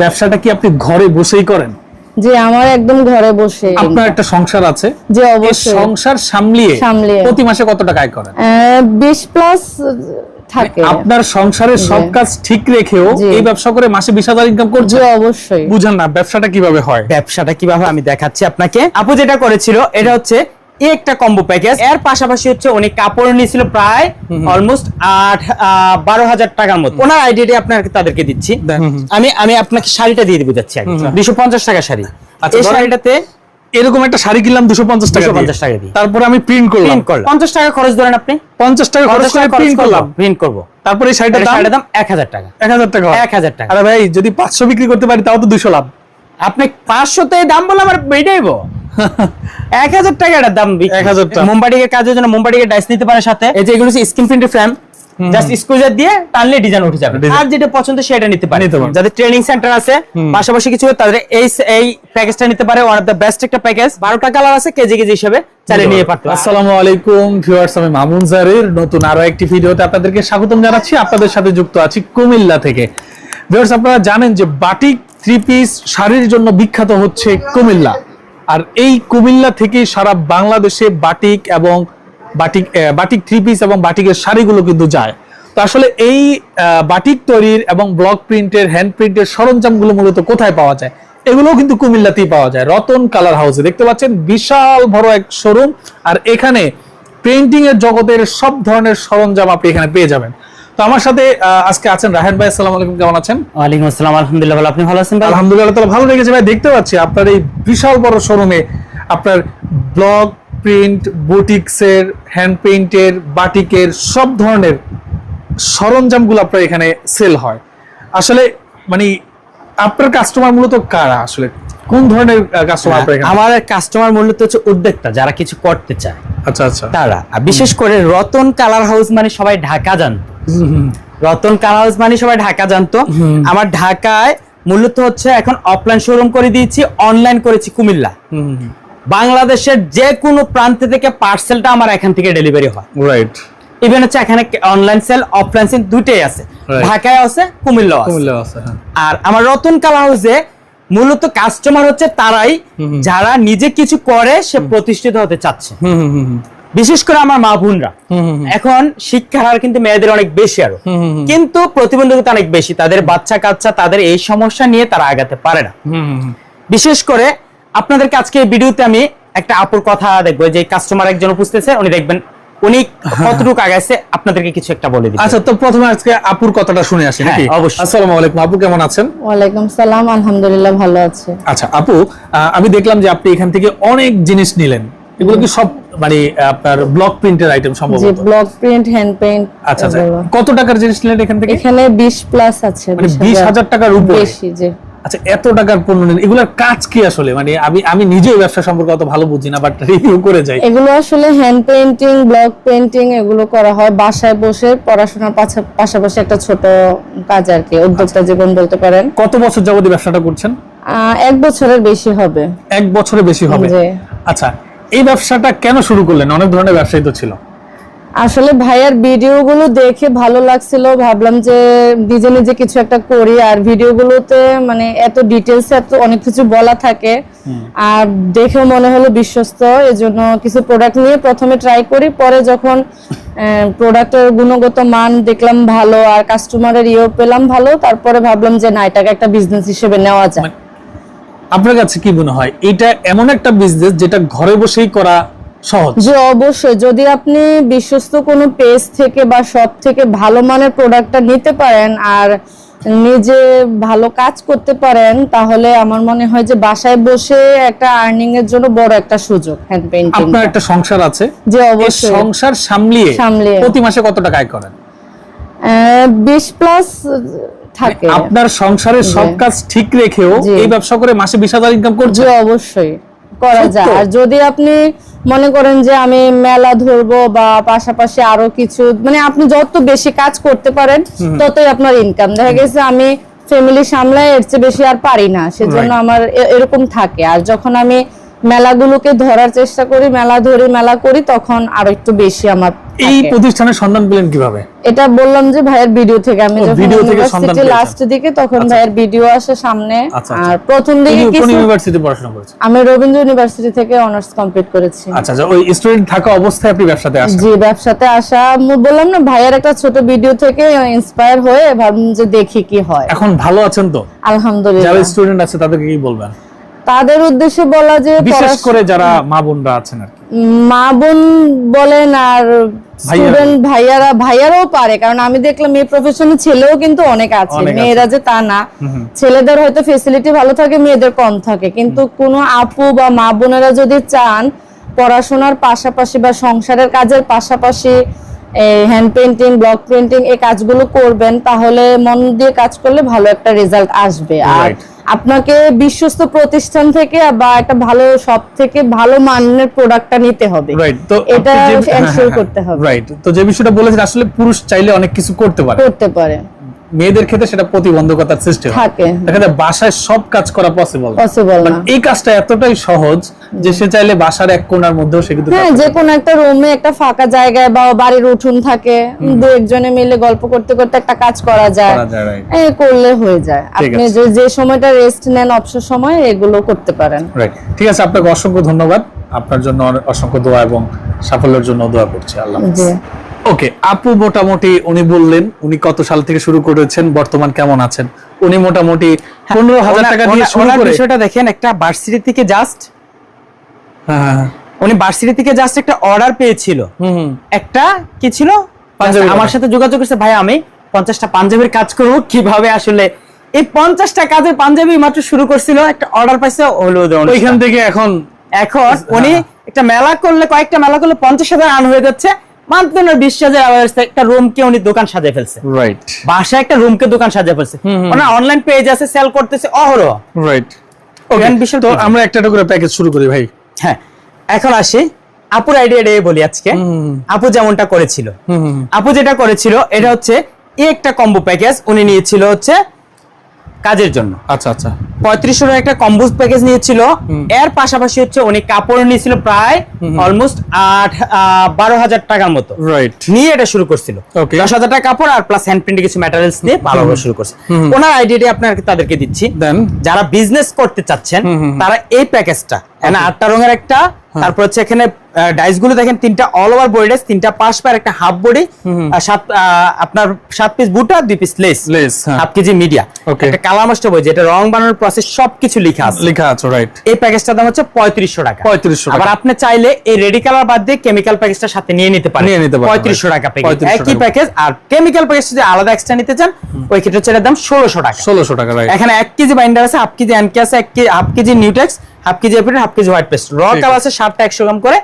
ব্যবসাটা কি আপনি ঘরে বসেই করেন? যে আমার একদম ঘরে বসে। আপনার একটা সংসার আছে? যে অবশ্যই। সংসার সামলিয়ে সামলিয়ে। প্রতি মাসে কত টাকা আয় করেন? বিশ প্লাস থাকে। আপনার সংসারের সব কাজ ঠিক রেখেও এই ব্যবসা করে মাসে বিশ হাজার ইনকাম করছে যে অবশ্যই। বুঝেন না ব্যবসাটা কীভাবে হয়? ব্যবসাটা কীভাবে আমি দেখাচ্ছি আপনাকে। আপু যেটা করেছিল এটা হচ্ছে একটা কম্বো প্যাকেজ এর পাশাপাশি হচ্ছে উনি কাপড় নিয়েছিল প্রায় অলমোস্ট আট বারো হাজার টাকার মতো। ওনার আইডিয়াটি আপনাকে তাদেরকে দিচ্ছি। আমি আমি আপনাকে শাড়িটা দিয়ে দিব যাচ্ছি দুশো পঞ্চাশ টাকা শাড়ি। আচ্ছা, এই শাড়িটাতে এরকম একটা শাড়ি কিনলাম দুশো পঞ্চাশ টাকা পঞ্চাশ টাকা দিয়ে। তারপরে আমি প্রিন্ট করলাম। প্রিন্ট করলাম। পঞ্চাশ টাকা খরচ ধরেন আপনি? পঞ্চাশ টাকা খরচ করে প্রিন্ট করলাম। প্রিন্ট করব। তারপরে এই শাড়িটার এটা দাম? এক হাজার টাকা। এক হাজার টাকা। এক হাজার টাকা। আরে ভাই যদি পাঁচশো বিক্রি করতে পারি তাও তো দুশো লাভ। আপনি পাঁচশোতে দাম বললাম আমার বেড়েইব এক হাজার দাম 1000 টাকা। মুম্বাটিকের কাজের জন্য মুম্বাটিকের ডাইস নিতে পারে সাথে। এই যে এগুলো স্ক্রিন প্রিন্টের ফ্রেম জাস্ট স্কুজার দিয়ে টানলে ডিজাইন উঠে যাবে। আর যেটা পছন্দ সেটা নিতে পারে। যাদের ট্রেনিং সেন্টার আছে পাশাপাশি কিছু তাদের এই এই প্যাকেজটা নিতে পারে। ওয়ান অফ দ্য বেস্ট একটা প্যাকেজ বারোটা কালার আছে কেজি কেজি হিসেবে চালিয়ে নিয়ে পারতে। পারে। আসসালামু আলাইকুম ভিউয়ার্স আমি মামুন জারির। নতুন আরও একটি ভিডিওতে আপনাদেরকে স্বাগতম জানাচ্ছি। আপনাদের সাথে যুক্ত আছি কুমিল্লা থেকে। ভিউয়ার্স আপনারা জানেন যে বাটিক থ্রি পিস শাড়ির জন্য বিখ্যাত হচ্ছে কুমিল্লা। আর এই কুমিল্লা থেকে সারা বাংলাদেশে বাটিক এবং বাটিক বাটিক থ্রি পিস এবং বাটিকের শাড়িগুলো কিন্তু যায়। তো আসলে এই বাটিক তৈরির এবং ব্লক প্রিন্টের হ্যান্ড প্রিন্টের সরঞ্জামগুলো মূলত কোথায় পাওয়া যায়? এগুলোও কিন্তু কুমিল্লাতেই পাওয়া যায়, রতন কালার হাউসে। দেখতে পাচ্ছেন, বিশাল বড় এক শোরুম আর এখানে পেইন্টিং এর জগতের সব ধরনের সরঞ্জাম আপনি এখানে পেয়ে যাবেন। তো আমার সাথে আজকে আছেন রাহেন ভাই আসসালামু আলাইকুম কেমন আছেন? ওয়ালাইকুম আসসালাম আলহামদুলিল্লাহ ভালো। আপনি ভালো আছেন ভাই? আলহামদুলিল্লাহ তাহলে ভালো লেগেছে ভাই। দেখতে পাচ্ছি আপনার এই বিশাল বড় শোরুমে আপনার ব্লগ প্রিন্ট বুটিক্সের হ্যান্ড পেইন্টের বাটিকের সব ধরনের সরঞ্জামগুলো আপনার এখানে সেল হয়। আসলে মানে আপনার কাস্টমার মূলত কারা আসলে? কোন ধরনের কাস্টমার আপনার এখানে? আমার কাস্টমার মূলত হচ্ছে উদ্যোক্তা যারা কিছু করতে চায়। আচ্ছা আচ্ছা। তারা। আর বিশেষ করে রতন কালার হাউস মানে সবাই ঢাকা জানতো। রতন কালার হাউস মানে সবাই ঢাকা জানতো। আমার ঢাকায় মূলত হচ্ছে এখন অফলাইন শোরুম করে দিয়েছি অনলাইন করেছি কুমিল্লা। বাংলাদেশের যে কোনো প্রান্ত থেকে পার্সেলটা আমার এখান থেকে ডেলিভারি হয়। রাইট ইভেন হচ্ছে এখানে অনলাইন সেল অফলাইন সেল দুইটাই আছে। ঢাকায় আছে কুমিল্লা আছে। হ্যাঁ। আর আমার রতন কালার হাউসে মূলত কাস্টমার হচ্ছে তারাই যারা নিজে কিছু করে সে প্রতিষ্ঠিত হতে চাচ্ছে। বিশেষ করে আমার মা বোনরা। এখন শিক্ষার হার কিন্তু মেয়েদের অনেক বেশি আরও। কিন্তু প্রতিবন্ধকতা অনেক বেশি। তাদের বাচ্চা কাচ্চা তাদের এই সমস্যা নিয়ে তারা আগাতে পারে না। বিশেষ করে আপনাদেরকে আজকে এই ভিডিওতে আমি একটা আপুর কথা দেখব। যে কাস্টমার একজন উপস্থিত আছে উনি দেখবেন উনি কতটুকু আগাইছে আপনাদেরকে কিছু একটা বলে দিচ্ছি আচ্ছা তো প্রথমে আজকে আপুর কথাটা শুনে আসি হ্যাঁ, নাকি? অবশ্যই। আসসালামু আলাইকুম। আপু কেমন আছেন? ওয়ালাইকুম সালাম আলহামদুলিল্লাহ ভালো আছে। আচ্ছা আপু আহ, আমি দেখলাম যে আপনি এখান থেকে অনেক জিনিস নিলেন। এগুলো কি সব মানে আপনার ব্লক প্রিন্টের আইটেম সম্ভবত। ব্লক প্রিন্ট হ্যান্ড পেইন্ট আচ্ছা আচ্ছা। কত টাকার জিনিস নিলেন এখান থেকে? এখানে বিশ প্লাস আছে মানে বিশ হাজার। টাকার উপরে? বেশি যে আচ্ছা এত টাকার পণ্য নিলেন। এগুলোর কাজ কি আসলে? মানে আমি আমি নিজেও ব্যবসা সম্পর্কে অত ভালো বুঝি না বাট রিভিউ করে যাই। এগুলো আসলে হ্যান্ড পেইন্টিং ব্লক পেইন্টিং এগুলো করা হয় বাসায় বসে পড়াশোনার পাশাপাশি একটা ছোট কাজ আর কি উদ্যোক্তা জীবন বলতে পারেন। কত বছর যাবত এই ব্যবসাটা করছেন? এক বছরের বেশি হবে। এক বছরে বেশি হবে। জি। আচ্ছা এই ব্যবসাটা কেন শুরু করলেন? অনেক ধরনের ব্যবসায়ী তো ছিল। আসলে ভাইয়ার ভিডিওগুলো দেখে ভালো লাগছিল। ভাবলাম যে নিজে নিজে কিছু একটা করি। আর ভিডিওগুলোতে মানে এত ডিটেলস এত অনেক কিছু বলা থাকে। আর দেখে মনে হলো বিশ্বস্ত। এজন্য কিছু প্রোডাক্ট নিয়ে প্রথমে ট্রাই করি। পরে যখন প্রোডাক্টের গুণগত মান দেখলাম ভালো আর কাস্টমারের ইয়েও পেলাম ভালো তারপরে ভাবলাম যে না এটাকে একটা বিজনেস হিসেবে নেওয়া যায় আপনার কাছে কি মনে হয়? এটা এমন একটা বিজনেস যেটা ঘরে বসেই করা সহজ? যে অবশ্যই। যদি আপনি বিশ্বস্ত কোনো পেজ থেকে বা শপ থেকে ভালো মানের প্রোডাক্টটা নিতে পারেন আর নিজে ভালো কাজ করতে পারেন তাহলে আমার মনে হয় যে বাসায় বসে একটা আর্নিং এর জন্য বড় একটা সুযোগ হ্যান্ড পেইন্টিং আপনার একটা সংসার আছে? যে অবশ্যই। সংসার সামলিয়ে সামলিয়ে। প্রতি মাসে কত টাকা আয় করেন বিশ প্লাস থাকে। আপনার সংসারের সব কাজ ঠিক রেখেও। এই ব্যবসা করে মাসে বিশ হাজার ইনকাম করছে? অবশ্যই। করা যায়। আর যদি আপনি মনে করেন যে আমি মেলা ধরবো বা পাশাপাশি আরও কিছু মানে আপনি যত বেশি কাজ করতে পারেন ততই আপনার ইনকাম দেখা গেছে আমি ফ্যামিলি সামলাই এর চেয়ে বেশি আর পারি না। সেজন্য আমার এরকম থাকে। আর যখন আমি মেলাগুলোকে ধরার চেষ্টা করি মেলা ধরে মেলা করি তখন আরও একটু বেশি আমার এই প্রতিষ্ঠানের সন্ধান পেলেন কীভাবে? এটা বললাম যে ভাইয়ের ভিডিও থেকে আমি ও, যখন video থেকে সন্ধান লাস্ট দিকে তখন ভাইয়ের ভিডিও আসে সামনে। আচ্ছা, আচ্ছা। আর প্রথম দিকে কোন- ইউনিভার্সিটি পড়াশোনা করেছেন আমি রবীন্দ্র ইউনিভার্সিটি থেকে অনার্স কমপ্লিট করেছি। আচ্ছা আচ্ছা ওই স্টুডেন্ট থাকা অবস্থায় আপনি ব্যবসাতে আসেন জি ব্যবসাতে আসা। বললাম না ভাইয়ের একটা ছোট ভিডিও থেকে ইন্সপায়ার হয়ে ভাবলাম যে দেখি কি হয়। এখন ভালো আছেন তো? আলহামদুলিল্লাহ। যারা স্টুডেন্ট আছে তাদেরকে কি বলবেন? তাদের উদ্দেশ্যে বলা যে বিশেষ করে যারা মা বোনরা আছেন আর মা বোন বলেন আর স্টুডেন্ট ভাইয়ারা ভাইয়ারাও পারে কারণ আমি দেখলাম এই প্রফেশনে ছেলেও কিন্তু অনেক আছে। অনেক আছে। মেয়েরা যে তা না। ছেলেদের হয়তো ফেসিলিটি ভালো থাকে মেয়েদের কম থাকে। কিন্তু কোনো আপু বা মা বোনেরা যদি চান পড়াশোনার পাশাপাশি বা সংসারের কাজের পাশাপাশি হ্যান্ড পেন্টিং ব্লক প্রিন্টিং এই কাজগুলো করবেন তাহলে মন দিয়ে কাজ করলে ভালো একটা রেজাল্ট আসবে। আর আপনাকে বিশ্বস্ত প্রতিষ্ঠান থেকে বা একটা ভালো সব থেকে ভালো মানের প্রোডাক্টটা নিতে হবে। রাইট তো এটা এনসিওর করতে হবে। রাইট তো যে বিষয়টা বলেছেন আসলে পুরুষ চাইলে অনেক কিছু করতে পারে। করতে পারে। মেয়েদের ক্ষেত্রে সেটা প্রতিবন্ধকতার সৃষ্টি হয়। থাকে। দেখা যায় বাসায় সব কাজ করা পসিবল পসিবল না। এই কাজটা এতটাই সহজ যে সে চাইলে বাসার এক কোণার মধ্যেও সে কিন্তু হ্যাঁ যে কোনো একটা রুমে একটা ফাঁকা জায়গায় বা বাড়ির উঠুন থাকে দু একজনে মিলে গল্প করতে করতে একটা কাজ করা যায়। করা যায়, right. এ করলে হয়ে যায়। আপনি যে যে সময়টা রেস্ট নেন অবসর সময় এগুলো করতে পারেন। ঠিক আছে আপনাকে অসংখ্য ধন্যবাদ। আপনার জন্য অসংখ্য দোয়া এবং সাফল্যের জন্য দোয়া করছি। আল্লাহ ওকে আপু মোটামুটি উনি বললেন উনি কত সাল থেকে শুরু করেছেন বর্তমান কেমন আছেন? উনি মোটামুটি পনেরো হাজার টাকা দিয়ে শুরু করে বিষয়টা দেখেন একটা ভার্সিটি থেকে জাস্ট হ্যাঁ, হ্যাঁ, হ্যাঁ। উনি ভার্সিটি থেকে জাস্ট একটা অর্ডার পেয়েছিল। একটা কি ছিল? পাঞ্জাবি আমার সাথে যোগাযোগ করছে ভাই আমি পঞ্চাশটা পাঞ্জাবির কাজ করব কীভাবে আসলে? এই পঞ্চাশটা কাজের পাঞ্জাবি মাত্র শুরু করছিল একটা অর্ডার পাইছে হলো ওইখান থেকে এখন এখন উনি একটা মেলা করলে কয়েকটা মেলা করলে পঞ্চাশ হাজার আন হয়ে যাচ্ছে মাত্র বিশ হাজার একটা রুমকে উনি দোকান সাজিয়ে ফেলছে। রাইট বাসায় একটা রুমকে দোকান সাজিয়ে ফেলছে। অনলাইন পেজ আছে সেল করতেছে অহরহ। রাইট তো আমরা একটা একটা করে প্যাকেজ শুরু করি ভাই। হ্যাঁ এখন আসি আপুর আইডিয়া বলি আজকে। আপু যেমনটা করেছিল। আপু যেটা করেছিল এটা হচ্ছে এই একটা কম্বো প্যাকেজ উনি নিয়েছিল হচ্ছে কাজের জন্য। আচ্ছা আচ্ছা। পঁয়ত্রিশশো টাকা একটা কম্বোজ প্যাকেজ নিয়েছিল। এর পাশাপাশি হচ্ছে অনেক কাপড় নিয়েছিল প্রায় অলমোস্ট আট বারো হাজার টাকার মতো। নিয়ে এটা শুরু করছিল. দশ হাজার টাকা কাপড় আর প্লাস হ্যান্ড প্রিন্টে কিছু ম্যাটেরিয়ালস নিয়ে ভালোভাবে শুরু করছে। ওনার আইডিয়াটি আপনার তাদেরকে দিচ্ছি। যারা বিজনেস করতে চাচ্ছেন তারা এই প্যাকেজটা এখানে আটটা রঙের একটা তারপর হচ্ছে এখানে ডাইসগুলো দেখেন তিনটা অল ওভার বডি ডাইস তিনটা পাশ পার একটা হাফ বডি সাত আপনার সাত পিস বুটা দুই পিস লেস হ্যাঁ। হাফ কেজি মিডিয়া একটা কালার মাস্টার বই যেটা রং বানানোর প্রসেস সবকিছু লেখা আছে। লেখা আছে রাইট এই প্যাকেজটার দাম হচ্ছে পঁয়ত্রিশশো টাকা। 3500 টাকা। আবার আপনি চাইলে এই রেডি কালার বাদ দিয়ে কেমিক্যাল প্যাকেজটা সাথে নিয়ে নিতে পারেন। নিয়ে নিতে পারেন, পঁয়ত্রিশশো right. টাকা প্যাকেজ একই প্যাকেজ আর কেমিক্যাল প্যাকেজ যদি আলাদা এক্সট্রা নিতে চান ওই ক্ষেত্রে এটার দাম ষোলোশো টাকা। ষোলোশো টাকা রাইট এখানে এক কেজি বাইন্ডার আছে হাফ কেজি এনকে আছে এক KG half KG Newtex half KG এপিড half KG white paste র কালার আছে। আছে সাতটা একশো গ্রাম করে।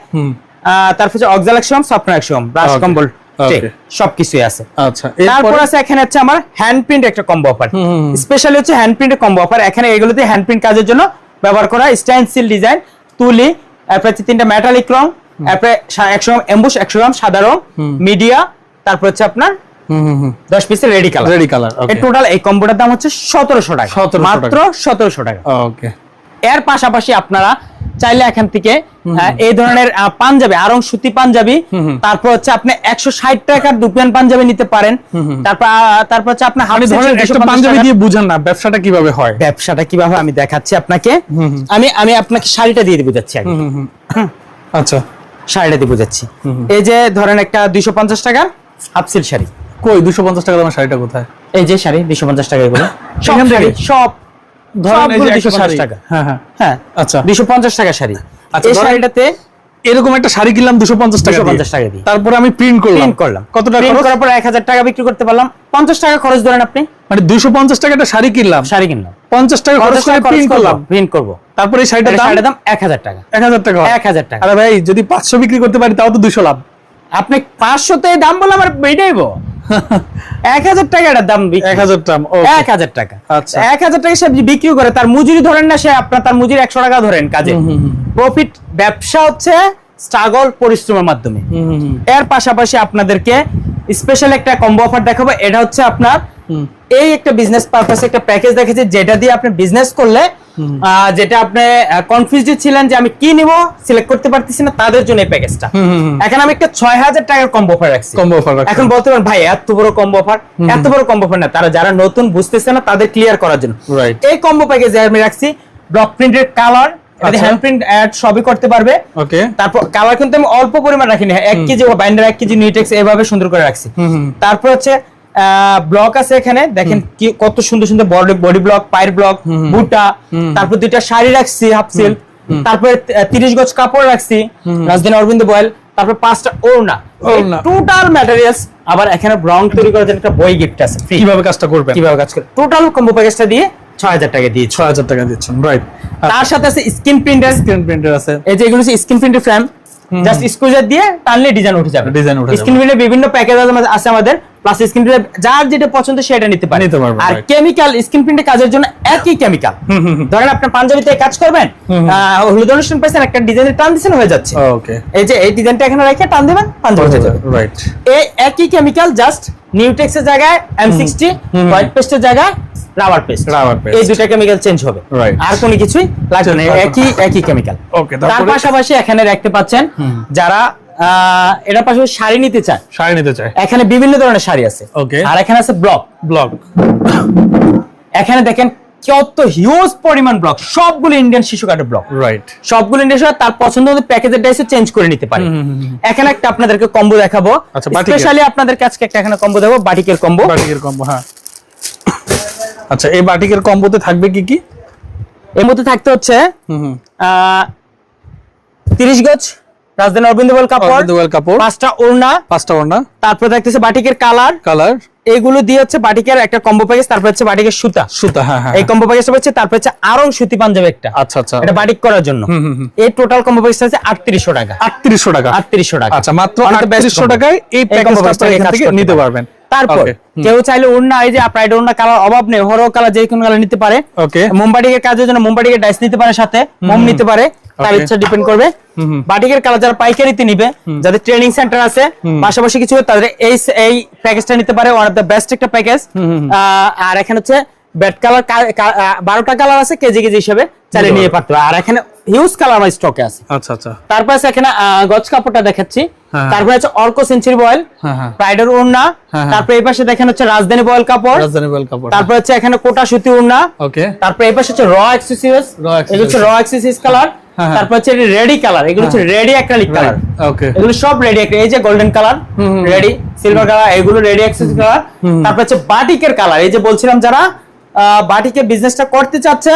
তারপর অক্সাল একশো গ্রাম সফটওয়্যার একশো গ্রাম। ব্রাশ. কম্বল Okay. সবকিছুই আছে। আচ্ছা তারপর আছে এখানে হচ্ছে আমার হ্যান্ড প্রিন্ট একটা কম্বো অফার স্পেশালি হচ্ছে হ্যান্ড প্রিন্টের কম্বো অফার এখানে এগুলোতে হ্যান্ড প্রিন্ট কাজের জন্য ব্যবহার করা স্টেনসিল ডিজাইন তুলি তারপরে তিনটা মেটালিক রং তারপরে সা- একশো গ্রাম এম্বুশ একশো গ্রাম সাদা রং মিডিয়া তারপর হচ্ছে আপনার দশ পিসের ready colour ready colour total এই কম্বোটার দাম হচ্ছে সতেরোশো টাকা। 1700 টাকা। মাত্র সতেরোশো টাকা। ওকে এর পাশাপাশি আপনারা চাইলে এখান থেকে এই ধরনের পাঞ্জাবি আরং সুতি পাঞ্জাবি তারপর হচ্ছে আপনি একশো ষাট টাকার দুপিয়ান পাঞ্জাবি নিতে পারেন। তারপর তারপর হচ্ছে আপনার আমি পাঞ্জাবি দিয়ে বুঝান না ব্যবসাটা কীভাবে হয়? ব্যবসাটা কীভাবে আমি দেখাচ্ছি আপনাকে। আমি আমি আপনাকে শাড়িটা দিয়ে বুঝাচ্ছি আচ্ছা। শাড়িটা দিয়ে বুঝাচ্ছি। এই যে ধরেন একটা দুইশো পঞ্চাশ টাকার হাফসিল শাড়ি। কই দুশো পঞ্চাশ টাকা দামের শাড়িটা কোথায়? এই যে শাড়ি দুইশো পঞ্চাশ টাকা এগুলো। সব। ধরেন এই যে 250 টাকা। হ্যাঁ হ্যাঁ। হ্যাঁ আচ্ছা। টাকা শাড়ি। আচ্ছা, এই শাড়িটাতে এরকম একটা শাড়ি কিনলাম দুশো পঞ্চাশ টাকা 250 টাকা দিয়ে। তারপরে আমি প্রিন্ট করলাম। প্রিন্ট করলাম। কত টাকা প্রিন্ট? করার পর টাকা বিক্রি করতে পারলাম। পঞ্চাশ টাকা খরচ ধরেন আপনি। মানে দুশো পঞ্চাশ টাকা একটা শাড়ি কিনলাম। শাড়ি কিনলাম। পঞ্চাশ টাকা খরচ করে প্রিন্ট করলাম। প্রিন্ট করব। তারপরে এই শাড়িটার দাম? শাড়ির দাম এক হাজার টাকা। এক হাজার টাকা। হয়। এক হাজার টাকা। আরে ভাই যদি পাঁচশো বিক্রি করতে পারি তাও তো দুশো লাভ। আপনি পাঁচশোতে দাম বলে আমার বেড়েইব এক হাজার টাকা এটার দাম এক হাজার টাকা এক হাজার টাকা। আচ্ছা। এক হাজার টাকা সে বিক্রি করে তার মজুরি ধরেন না সে আপনার তার মজুরি একশো টাকা ধরেন কাজে। প্রফিট ব্যবসা হচ্ছে স্ট্রাগল পরিশ্রমের মাধ্যমে। এর পাশাপাশি আপনাদেরকে স্পেশাল একটা কম্বো অফার দেখাবো এটা হচ্ছে আপনার এই একটা বিজনেস পারপাসে একটা প্যাকেজ দেখেছি যেটা দিয়ে আপনি বিজনেস করলে যেটা আপনি কনফিউজ ছিলেন যে আমি কি নিব সিলেক্ট করতে পারতেছি না তাদের জন্য এই প্যাকেজটা এখন আমি একটা ছয় হাজার টাকার কম্বো অফার রাখছি। কম্বো অফার এখন বলতে পারেন ভাই এত বড় কম্বো অফার এত বড় কম্বো অফার না তারা যারা নতুন বুঝতেছে না তাদের ক্লিয়ার করার জন্য। এই কম্বো প্যাকেজে আমি রাখছি ব্লক প্রিন্টের কালার। হ্যান্ড প্রিন্ট অ্যাড সবই করতে পারবে। ওকে তারপর কালার কিন্তু আমি অল্প পরিমাণ রাখিনি এক কেজি বাইন্ডার এক কেজি নিউটেক্স এভাবে সুন্দর করে রাখছি। তারপর হচ্ছে ব্লক আছে এখানে। দেখেন কি কত সুন্দর সুন্দর বডি ব্লক পায়ের ব্লক বুটা তারপর দুইটা শাড়ি রাখছি হাফ সিল্ক তারপরে তিরিশ গজ কাপড় রাখছি রাজধানী অরবিন্দ বয়েল। তারপর পাঁচটা ওড়না। ওড়না। টোটাল ম্যাটেরিয়ালস আবার এখানে ব্রাউন তৈরি করার জন্য একটা বই গিফট আছে। কীভাবে কাজটা করবেন? কীভাবে কাজ করে টোটাল কম্বো প্যাকেজটা দিয়ে ছয় হাজার টাকা দিয়ে ছয় হাজার টাকা দিচ্ছেন রাইট তার সাথে আছে স্ক্রিন প্রিন্টার স্ক্রিন প্রিন্টার আছে। এই যে এগুলো স্ক্রিন প্রিন্টের ফ্রেম জাস্ট স্কুজার দিয়ে টানলে ডিজাইন উঠে যাবে। ডিজাইন উঠে যাবে। স্ক্রিন প্রিন্টের বিভিন্ন প্যাকেজ আছে আমাদের। প্লাস স্ক্রিন প্রিন্টের যার যেটা পছন্দ সেটা নিতে পারে। নিতে পারবে, আর কেমিক্যাল স্ক্রিন প্রিন্টের কাজের জন্য একই কেমিক্যাল ধরেন পাঞ্জাবিতে কাজ করবেন হলুদ অনুষ্ঠান পাইছেন একটা ডিজাইনের টান হয়ে যাচ্ছে। ওকে এই যে এই ডিজাইনটা এখানে রেখে টান দিবেন পাঞ্জাবি হয়ে যাবে। রাইট এই একই কেমিক্যাল জাস্ট নিউটেক্সের জায়গায় এম সিক্সটি হোয়াইট পেস্টের জায়গায় রাবার পেস্ট Rubber paste। এই দুটা কেমিক্যাল চেঞ্জ হবে। আর কোনো কিছুই লাগবে না। একই একই কেমিক্যাল Okay, তার পাশাপাশি এখানে দেখতে পাচ্ছেন যারা এটার পাশাপাশি শাড়ি নিতে চায়। শাড়ি নিতে চাই এখানে বিভিন্ন ধরনের শাড়ি আছে। Okay। আর এখানে আছে ব্লক। ব্লগ এখানে দেখেন কত হিউজ পরিমাণ ব্লক। সবগুলো ইন্ডিয়ান শিশু কাঠের ব্লক। রাইট সবগুলো ইন্ডিয়ান শিশু তার পছন্দ মতো প্যাকেজের ডাইসে চেঞ্জ করে নিতে পারে। এখানে একটা আপনাদেরকে কম্বো দেখাবো। আচ্ছা। স্পেশালি আপনাদের কাছে একটা এখানে কম্বো দেবো বাটিকের কম্বো বাটিকের কম্বো হ্যাঁ। আচ্ছা এই বাটিকের কম্বোতে থাকবে কি কি? এর মধ্যে থাকতে হচ্ছে হুম হুম। তিরিশ গজ। রাজধানী অরবিন্দ কাপড় কাপড়। পাঁচটা ওড়না পাঁচটা ওড়না। তারপর দেখতেছে বাটিকের কালার কালার। এইগুলো দিয়ে হচ্ছে বাটিকের একটা কম্বো প্যাকেজ তারপর হচ্ছে বাটিকের সুতা। সুতা হ্যাঁ হ্যাঁ এই কম্বো প্যাকেজ হচ্ছে তারপর হচ্ছে আরং সুতি পাঞ্জাবি একটা। আচ্ছা আচ্ছা। এটা বাটিক করার জন্য। এই টোটাল কম্বো প্যাকেজ হচ্ছে আটত্রিশশো টাকা। আটত্রিশশো টাকা। আটত্রিশশো টাকা। আচ্ছা মাত্র One of the best আটত্রিশশো combo। টাকায় এই প্যাকেজটা এখান থেকে নিতে পারবেন। তারপর কেউ চাইলে ওড়না এই যে প্রাইড ওড়না কালার অভাব নেই হরো কালার যে কোনো কালার নিতে পারে. মোমবাটিকের কাজের জন্য মোমবাটিকের ডাইস নিতে পারে সাথে মোম নিতে পারে তার ইচ্ছা ডিপেন্ড করবে। বাটিকের কালার যারা পাইকারিতে নিবে যাদের ট্রেনিং সেন্টার আছে পাশাপাশি কিছু তাদের এই এই প্যাকেজটা নিতে পারে ওয়ান অফ দ্য বেস্ট একটা প্যাকেজ আর এখানে হচ্ছে ব্যাট কালার বারোটা কালার আছে কেজি কেজি হিসেবে চালিয়ে নিয়ে পারতো। আর এখানে হিউজ কালার আমার স্টকে আছে। আচ্ছা আচ্ছা। তারপর আছে এখানে গজ কাপড়টা দেখাচ্ছি। হ্যাঁ। তারপর হচ্ছে অর্ক সেঞ্চুরি বয়েল হ্যাঁ, হ্যাঁ। প্রাইডের ওড়না। হ্যাঁ। তারপর এই পাশে দেখেন হচ্ছে রাজধানী বয়েল কাপড়। রাজধানী বয়েল কাপড় তারপর হচ্ছে এখানে কোটা সুতি ওড়না। ওকে তারপর এই পাশে হচ্ছে র এক্সেসরিজ এগুলো হচ্ছে র এক্সেসরিজ কালার হ্যাঁ, হ্যাঁ। তারপর হচ্ছে রেডি কালার এগুলো হচ্ছে রেডি অ্যাক্রিলিক কালার ওকে এগুলো সব রেডি এই যে golden colour ready silver colour এগুলো রেডি অ্যাক্সেসরি কালার তারপর হচ্ছে বাটিকের কালার এই যে বলছিলাম যারা বাটিকের বিজনেসটা করতে চাচ্ছে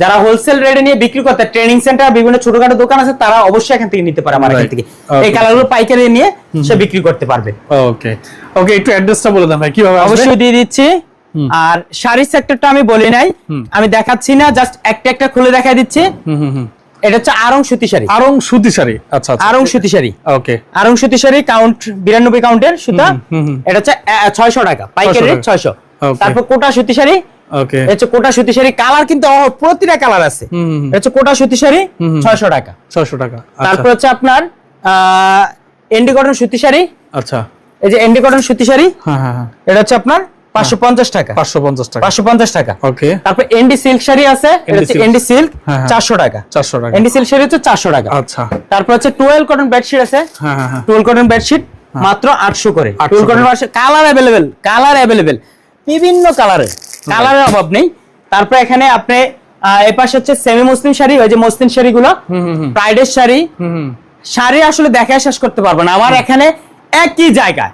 যারা হোলসেল রেটে নিয়ে বিক্রি করতে ট্রেনিং সেন্টার বিভিন্ন ছোটখাটো দোকান আছে তারা অবশ্যই এখান থেকে নিতে পারে আমার এখান থেকে। এই কালারগুলো পাইকারি নিয়ে সে বিক্রি করতে পারবে। ওকে ওকে একটু অ্যাড্রেসটা বলে দেন ভাই কীভাবে অবশ্যই দিয়ে দিচ্ছি। আর শাড়ি সেক্টরটা আমি বলি নাই। আমি দেখাচ্ছি না জাস্ট একটা একটা খুলে দেখা দিচ্ছি। এটা হচ্ছে আরং সুতি শাড়ি। আরং সুতি শাড়ি আচ্ছা আচ্ছা। আরং সুতি শাড়ি। ওকে আরং সুতি শাড়ি কাউন্ট বিরানব্বই কাউন্টের সুতা। এটা হচ্ছে ছয়শো টাকা পাইকারি 600 ছয়শো। তারপর কোটা সুতি শাড়ি ওকে হচ্ছে কোটা সুতি শাড়ি কালার কিন্তু প্রতিটা কালার আছে। হচ্ছে কোটা সুতি শাড়ি ছয়শো টাকা। ছয়শো টাকা আচ্ছা। তারপর হচ্ছে আপনার এন্ডি কটন সুতি শাড়ি। আচ্ছা। এই যে এন্ডি কটন সুতি শাড়ি হ্যাঁ হ্যাঁ হ্যাঁ। এটা হচ্ছে আপনার পাঁচশো পঞ্চাশ টাকা। পাঁচশো পঞ্চাশ টাকা। পাঁচশো পঞ্চাশ টাকা। ওকে তারপর এন্ডি সিল্ক শাড়ি আছে এটা হচ্ছে এন্ডি সিল্ক হ্যাঁ, হ্যাঁ। চারশো টাকা। চারশো টাকা। এন্ডি সিল্ক শাড়ি হচ্ছে চারশো টাকা। আচ্ছা। তারপর হচ্ছে টুয়েলভ কটন বেডশিট আছে। হ্যাঁ হ্যাঁ হ্যাঁ। কটন বেডশিট মাত্র আটশো করে। 800 cotton colour available colour available বিভিন্ন কালারের। কালারের অভাব নেই। তারপর এখানে আপনি এই পাশে হচ্ছে সেমি মুসলিম শাড়ি ওই যে মুসলিম শাড়িগুলো। প্রাইডের শাড়ি। শাড়ি আসলে দেখায় শেষ করতে পারব না। আমার এখানে একই জায়গায়।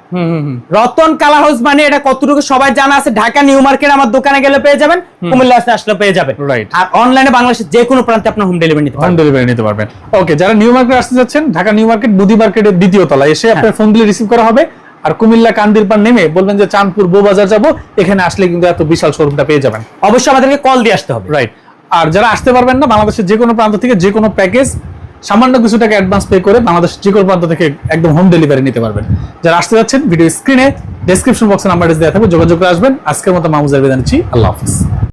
রতন কালার হাউস মানে এটা কতটুকু সবাই জানা আছে ঢাকা নিউ মার্কেট আমার দোকানে গেলে পেয়ে যাবেন কুমিল্লা আসলে পেয়ে যাবেন. আর অনলাইনে বাংলাদেশের যে কোনো প্রান্তে আপনার হোম ডেলিভারি নিতে হোম পারবেন। ডেলিভারি নিতে পারবেন। ওকে যারা নিউ মার্কেট আসতে যাচ্ছেন ঢাকা নিউ মার্কেট বুদি মার্কেটের দ্বিতীয় তলা এসে হ্যাঁ। আপনার ফোন দিলে রিসিভ করা হবে। আর কুমিল্লা কান্দির পার নেমে বলবেন যে চাঁদপুর বউবাজার যাব এখানে আসলে কিন্তু এত বিশাল শোরুমটা পেয়ে যাবেন। অবশ্যই আমাদেরকে কল দিয়ে আসতে হবে। রাইট আর যারা আসতে পারবেন না বাংলাদেশের যে কোনো প্রান্ত থেকে যে কোনো প্যাকেজ সামান্য কিছু টাকা অ্যাডভান্স পে করে বাংলাদেশের যে কোনো প্রান্ত থেকে একদম হোম ডেলিভারি নিতে পারবেন। যারা আসতে যাচ্ছেন ভিডিও স্ক্রিনে ডেসক্রিপশন বক্সে নাম্বার দেওয়া থাকবে যোগাযোগ করে আসবেন। আজকের মতো মামুজার বিদায় নিচ্ছি। আল্লাহ হাফিজ।